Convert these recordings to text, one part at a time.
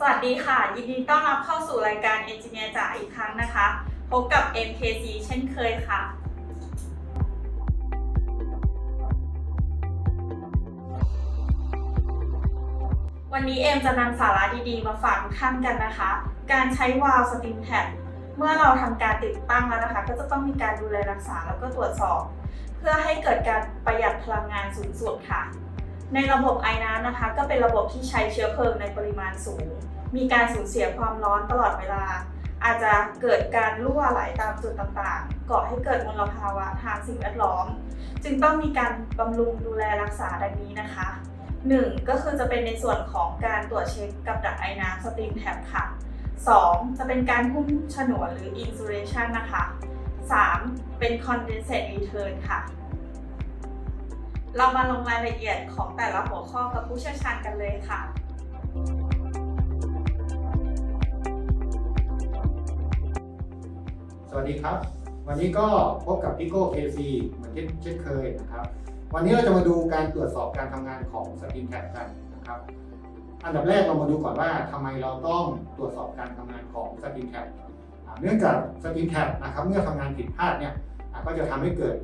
สวัสดีค่ะ ยินดีต้อนรับเข้าสู่รายการ Engineer จ๋าอีกครั้งนะคะ พบกับ MKC เช่นเคยค่ะ วันนี้เอมจะนำสาระดีๆ มาฝากทุกท่านกันนะคะ การใช้วาล์วสตรีมแท็บเมื่อเราทำการติดตั้งแล้วนะคะ ก็จะต้องมีการดูแลรักษาแล้วก็ตรวจสอบ เพื่อให้เกิดการประหยัดพลังงานสูงสุดค่ะ ในระบบไอน้ำนะคะ ก็เป็นระบบที่ใช้เชื้อเพลิงในปริมาณสูง มีการสูญเสียความร้อนตลอดเวลา อาจจะเกิดการรั่วไหลตามจุดต่างๆ ก่อให้เกิดมลภาวะทางสิ่งแวดล้อม จึงต้องมีการบำรุงดูแลรักษาดังนี้นะคะ 1. ก็คือจะเป็นในส่วนของการตรวจเช็คกับดักไอน้ำสตรีมแท็บค่ะ 2. จะเป็นการหุ้มฉนวนหรือ insulation นะคะ 3. เป็น condensate return ค่ะ เรามาลงรายละเอียดของแต่ละหัวข้อกับผู้เชี่ยวชาญกันเลยค่ะ สวัสดีครับ วันนี้ก็พบกับพิโก้เคซีเหมือนเช่นเคยนะครับ วันนี้เราจะมาดูการตรวจสอบการทำงานของสตรีมแท็บกันนะครับ อันดับแรกเรามาดูก่อนว่าทำไมเราต้องตรวจสอบการทำงานของสตรีมแท็บเนื่องจากสตรีมแท็บนะครับเมื่อทำงานผิดพลาดเนี่ย ก็จะทำให้เกิด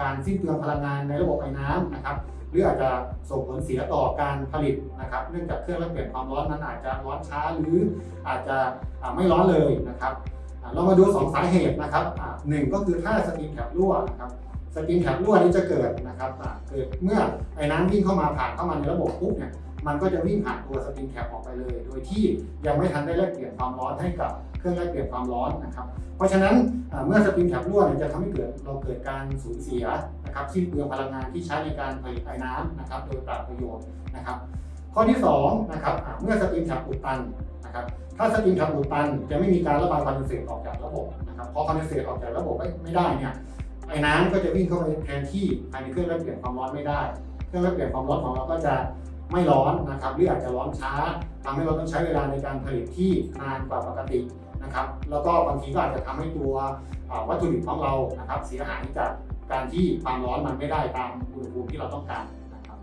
การสิ้นเปลืองพลังงานในระบบไอ้น้ำนะครับหรืออาจจะส่งผลเสียต่อการผลิตนะครับ เนื่องจากเครื่องรับเปลี่ยนความร้อนนั้นอาจจะร้อนช้าหรืออาจจะไม่ร้อนเลยนะครับเรามาดู 2 สาเหตุนะครับหนึ่งก็คือถ้าสตรีมแท็บรั่วนะครับสตรีมแท็บรั่วนี้จะเกิดนะครับเกิดเมื่อไอ้น้ำวิ่งเข้ามาผ่านเข้ามาในระบบปุ๊บเนี่ยมันก็จะวิ่งผ่านตัวสตรีมแท็บออกไปเลย โดยที่ยังไม่ทันได้แลกเปลี่ยนความร้อนให้กับ เครื่องแลกเปลี่ยนความร้อนนะครับ เพราะฉะนั้นเมื่อสตรีมแท็บรั่วนจะทำให้เกิดเราเกิดการสูญเสียนะครับสิ้นเปลืองพลังงานที่ใช้ในการผลิตไอ้น้ำนะครับ โดยปราบประโยชน์นะครับ ข้อที่2นะครับเมื่อสตรีมแท็บอุดตันนะครับถ้าสตรีมแท็บอุดตัน จะไม่มีการระบายคอนเดนเซตออกจากระบบนะครับพอคอนเดนเซตออกจากระบบไม่ได้เนี่ยไอ้น้ำก็จะวิ่งเข้าไปแทนที่ภายในเครื่องแลกเปลี่ยนความร้อนไม่ได้ เครื่องแลกเปลี่ยนความร้อนของเราก็จะไม่ร้อนนะครับหรืออาจจะร้อนช้าทำให้เราต้องใช้เวลาในการผลิตที่นานกว่าปกติ นะครับ แล้วก็บางทีก็อาจจะทำให้ตัววัตถุดิบของเรานะครับเสียหายจากการที่ความร้อนมันไม่ได้ตามอุณหภูมิที่เราต้องการนะครับ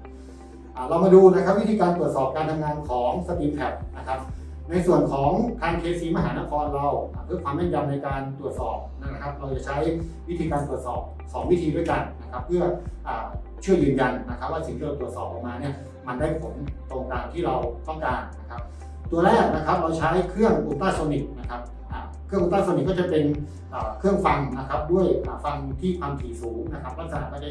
เรามาดูนะครับวิธีการตรวจสอบการทำงานของสตรีมแท็บนะครับในส่วนของทาง KC มหานครเราเพื่อความแม่นยำในการตรวจสอบนะครับ เราจะใช้วิธีการตรวจสอบ 2 วิธีด้วยกันนะครับ เพื่ออาช่วยยืนยันนะครับ ว่าสิ่งที่เราตรวจสอบออกมาเนี่ยมันได้ผลตรงตามที่เราต้องการนะครับ ตัวแรกนะครับเราใช้เครื่องอุลตราโซนิกนะครับเครื่องอุลตราโซนิกก็จะเป็นเครื่องฟังนะครับด้วยฟังที่ความถี่สูงนะครับลักษณะก็จะ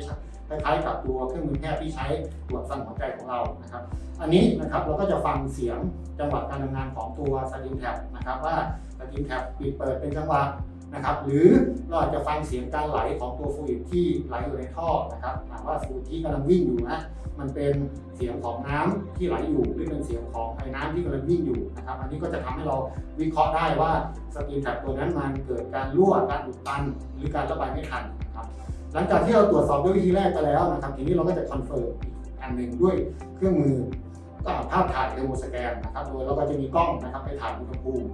คล้ายๆกับตัวเครื่องมือแพทย์ที่ใช้ตรวจฟังหัวใจของเรานะครับ อันนี้นะครับเราก็จะฟังเสียงจังหวะการทำงานของตัวสตรีมแท็บนะครับว่าสตรีมแท็บปิดเปิดเป็นจังหวะ นะครับหรือเราอาจจะฟังเสียงการไหลของตัวฟลูอิดที่ไหลอยู่ในท่อนะครับถามว่าฟลูอิดที่กำลังวิ่งอยู่นะมันเป็นเสียงของน้ำที่ไหลอยู่หรือเป็นเสียงของไอ้น้ำที่กำลังวิ่งอยู่นะครับอันนี้ก็จะทำให้เราวิเคราะห์ได้ว่าสตรีมแท็บตัวนั้นมันเกิดการรั่วการอุดตัน หรือการระบายไม่ทันนะครับหลังจากที่เราตรวจสอบด้วยวิธีแรกไปแล้วนะครับทีนี้เราก็จะคอนเฟิร์มอีกอันหนึ่งด้วยเครื่องมือก็ภาพถ่ายเทอร์โมสแกนนะครับโดยเราก็จะมีกล้องนะครับไปถ่ายอุณหภูมิ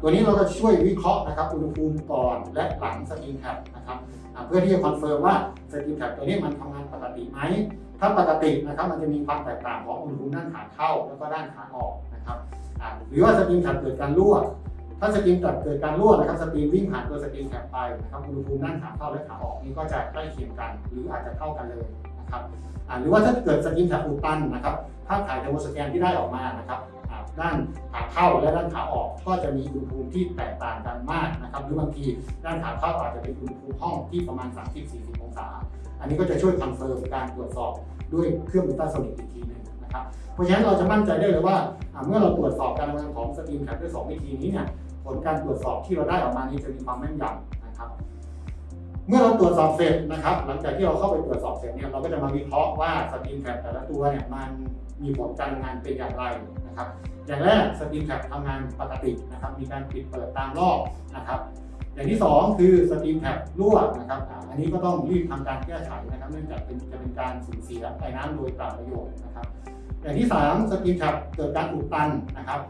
ตัวนี้เราก็ช่วยวิเคราะห์นะครับอุณหภูมิก่อนและหลังสกรีนแท็บนะครับเพื่อที่จะคอนเฟิร์มว่าสกรีนแท็บตัวนี้มันทำงานปกติไหมถ้าปกตินะครับมันจะมีความแตกต่างของอุณหภูมิด้านขาเข้าแล้วก็ด้านขาออกนะครับหรือว่าสกรีนแท็บเกิดการรั่วถ้าสกรีนแท็บเกิดการรั่วนะครับสกรีนวิ่งผ่านตัวสกรีนแท็บไปนะครับอุณหภูมิด้านขาเข้าและขาออกนี่ก็จะใกล้เคียงกัน หรืออาจจะเท่ากันเลยนะครับหรือว่าถ้าเกิดสกรีนแท็บอุดตันนะครับภาพถ่ายเทอร์โมสแกนที่ได้ออกมานะครับ ด้านขาเข้าและด้านขาออก ก็จะมีอุณหภูมิที่แตกต่างกันมากนะครับหรือบางทีด้านขาเข้าอาจจะเป็นอุณหภูมิห้องที่ประมาณ 30-40 องศา อันนี้ก็จะช่วยคอนเฟิร์มการตรวจสอบด้วยเครื่องอุลตราโซนิกอีกทีหนึงนะครับเพราะฉะนั้นเราจะมั่นใจได้เลยว่าเมื่อเราตรวจสอบการทำงานของสตรีมแคปด้วยสองวิธีนี้เนี่ยผลการตรวจสอบที่เราได้ออกมานี้จะมีความแม่นยำ เมื่อเราตรวจสอบเสร็จนะครับ หลังจากที่เราเข้าไปตรวจสอบเสร็จเนี่ยเราก็จะมาวิเคราะห์ว่าสตรีมแคปแต่ละตัวเนี่ยมันมีผลการทำงานเป็นอย่างไรนะครับ อย่างแรกสตรีมแคปทำงานปกตินะครับ มีการปิดเปิดตามรอบนะครับ อย่างที่ 2 คือสตรีมแท็บรั่วนะครับอันนี้ก็ต้องรีบทำการแก้ไขนะครับเนื่องจากเป็นจะเป็นการสูญเสียไอ้น้ำโดยเปล่าประโยชน์นะครับ อย่างที่ 3 สตรีมแท็บเกิดการอุดตันนะครับ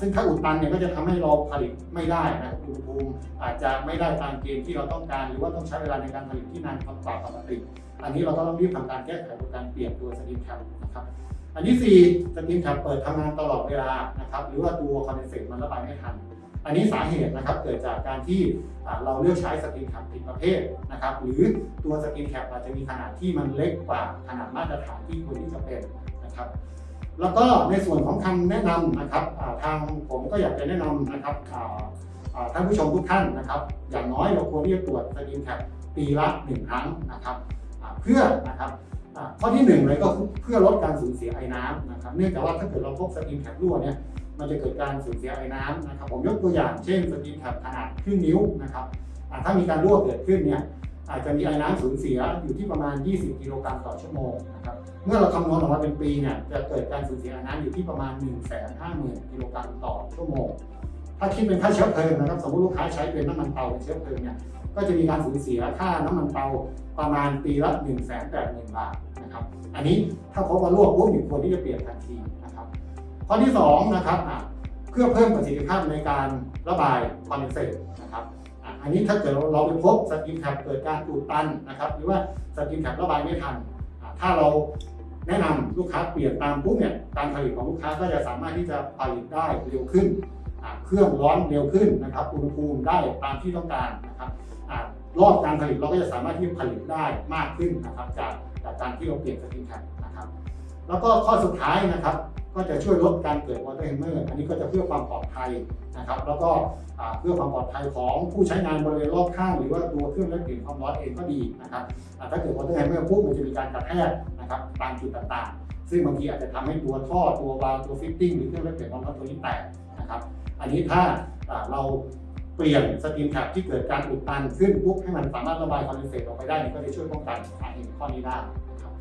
ซึ่งถ้าอุดตันเนี่ยก็จะทำให้เราผลิตไม่ได้นะอุณหภูมิอาจจะไม่ได้ตามเกณฑ์ที่เราต้องการ หรือว่าต้องใช้เวลาในการผลิตที่นานกว่าปกติอันนี้เราก็ต้องรีบทำการแก้ไขโดยการเปลี่ยนตัวสตรีมแท็บนะครับอันที่สี่สตรีมแท็บเปิดทำงานตลอดเวลานะครับหรือว่าตัวคอนเดนเซตมันระบายไม่ทัน อันนี้สาเหตุนะครับเกิดจากการที่เราเลือกใช้สตรีมแท็บผิดประเภทนะครับหรือตัวสตรีมแท็บอาจจะมีขนาดที่มันเล็กกว่าขนาดมาตรฐานที่ควรที่จะเป็นนะครับแล้วก็ในส่วนของคำแนะนำนะครับทางผมก็อยากจะแนะนำนะครับท่านผู้ชมทุกท่านนะครับอย่างน้อยเราควรที่จะตรวจสตรีมแท็บปีละหนึ่งครั้งนะครับเพื่อนะครับข้อที่หนึ่งเลยก็เพื่อลดการสูญเสียไอ้น้ำนะครับเนื่องจากว่าถ้าเกิดเราพบสตรีมแท็บรั่วเนี่ย มันจะเกิดการสูญเสียไอ้น้ำนะครับผมยกตัวอย่างเช่นสตรีมแท็บขนาดครึ่งนิ้วนะครับถ้ามีการรั่วเกิดขึ้นเนี่ยอาจจะมีไอ้น้ำสูญเสียอยู่ที่ประมาณ 20 กิโลกรัมต่อชั่วโมงนะครับเมื่อเราคำนวณออกมาเป็นปีเนี่ยจะเกิดการสูญเสียไอ้น้ำอยู่ที่ประมาณ 1 5 0 0 0 0 กิโลกรัมต่อชั่วโมง ถ้าคิดเป็นค่าเชื้อเพลิงนะครับสมมติลูกค้าใช้เป็นน้ำมันเตาเป็นเชื้อเพลิงเนี่ยก็จะมีการสูญเสียค่าน้ำมันเตาประมาณปีละ1 8 0 0 0 0 บาทนะครับอันนี้ถ้าพบว่ารั่วปุ๊บเนี่ควรที่จะเปลี่ยนทันทีนะครับ ข้อที่สองนะครับเพื่อเพิ่มประสิทธิภาพในการระบายคอนเดนเซตนะครับอันนี้ถ้าเกิดเราไปพบสตรีมแท็บเกิดการอุดตันนะครับหรือว่าสตรีมแท็บระบายไม่ทัน ถ้าเราแนะนำลูกค้าเปลี่ยนตามปุ๊บเนี่ยการผลิตของลูกค้าก็จะสามารถที่จะผลิตได้เร็วขึ้น เครื่องร้อนเร็วขึ้นนะครับอุณหภูมิได้ตามที่ต้องการนะครับรอบการผลิตเราก็จะสามารถที่จะผลิตได้มากขึ้นนะครับจากจากการที่เราเปลี่ยนสตรีมแท็บนะครับ แล้วก็ข้อสุดท้ายนะครับ ก็จะช่วยลดการเกิดวอเตอร์เฮมเมอร์อันนี้ก็จะเพื่อความปลอดภัยนะครับ แล้วก็เพื่อความปลอดภัยของผู้ใช้งานบริเวณรอบข้างหรือว่าตัวเครื่องและเปลี่ยนความร้อนเองก็ดีนะครับถ้าเกิดวอเตอร์เฮมเมอร์ปุ๊บมันจะมีการกระแทกนะครับตามจุดต่างๆ ซึ่งบางทีอาจจะทำให้ตัวท่อตัววาล์วตัวฟิตติ้งหรือเครื่องและเปลี่ยนความร้อนตัวนี้แตกนะครับอันนี้ถ้าเราเปลี่ยนสตรีมแท็บที่เกิดการอุดตันขึ้นปุ๊บให้มันสามารถระบายคอนเดนเซตออกไปได้ก็จะช่วยป้องกันสาเหตุข้อนี้ได้นะครับ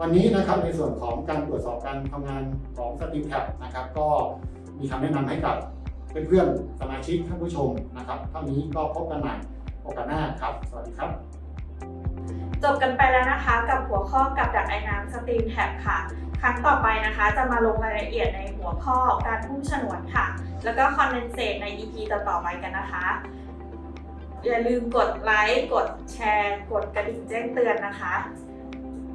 วันนี้นะครับในส่วนของการตรวจสอบการทำงานของสตรีมแท็บนะครับ ก็มีคำแนะนำให้กับเพื่อนๆสมาชิกท่านผู้ชมนะครับเท่านี้ก็พบกันใหม่โอกาสหน้าครับ สวัสดีครับ จบกันไปแล้วนะคะกับหัวข้อกับดักไอ้น้ำสตรีมแท็บค่ะ ครั้งต่อไปนะคะ จะมาลงรายละเอียดในหัวข้อการพุ่งฉนวนค่ะ แล้วก็คอนเดนเซตใน EP ต่อๆไปกันนะคะ อย่าลืมกดไลค์กดแชร์ กดกระดิ่งแจ้งเตือนนะคะ